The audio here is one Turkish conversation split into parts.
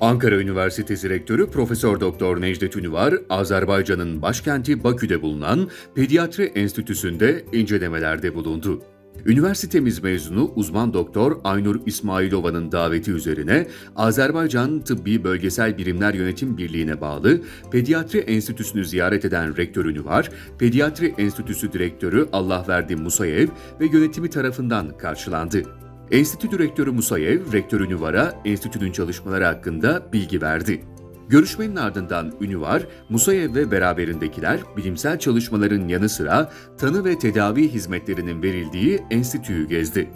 Ankara Üniversitesi Rektörü Profesör Doktor Necdet Ünüvar, Azerbaycan'ın başkenti Bakü'de bulunan Pediatri Enstitüsü'nde incelemelerde bulundu. Üniversitemiz mezunu uzman doktor Aynur İsmailova'nın daveti üzerine Azerbaycan Tıbbi Bölgesel Birimler Yönetim Birliği'ne bağlı Pediatri Enstitüsü'nü ziyaret eden rektör Ünüvar, Pediatri Enstitüsü Direktörü Allahverdi Musayev ve yönetimi tarafından karşılandı. Enstitü Direktörü Musayev, Rektör Ünüvar'a enstitünün çalışmaları hakkında bilgi verdi. Görüşmenin ardından Ünüvar, Musayev ve beraberindekiler bilimsel çalışmaların yanı sıra tanı ve tedavi hizmetlerinin verildiği enstitüyü gezdi.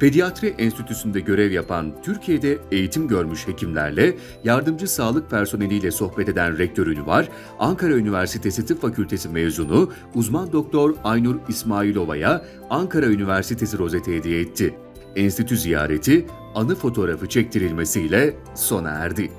Pediatri Enstitüsü'nde görev yapan, Türkiye'de eğitim görmüş hekimlerle, yardımcı sağlık personeliyle sohbet eden rektör Ünüvar, Ankara Üniversitesi Tıp Fakültesi mezunu uzman doktor Aynur İsmailova'ya Ankara Üniversitesi rozeti hediye etti. Enstitü ziyareti anı fotoğrafı çektirilmesiyle sona erdi.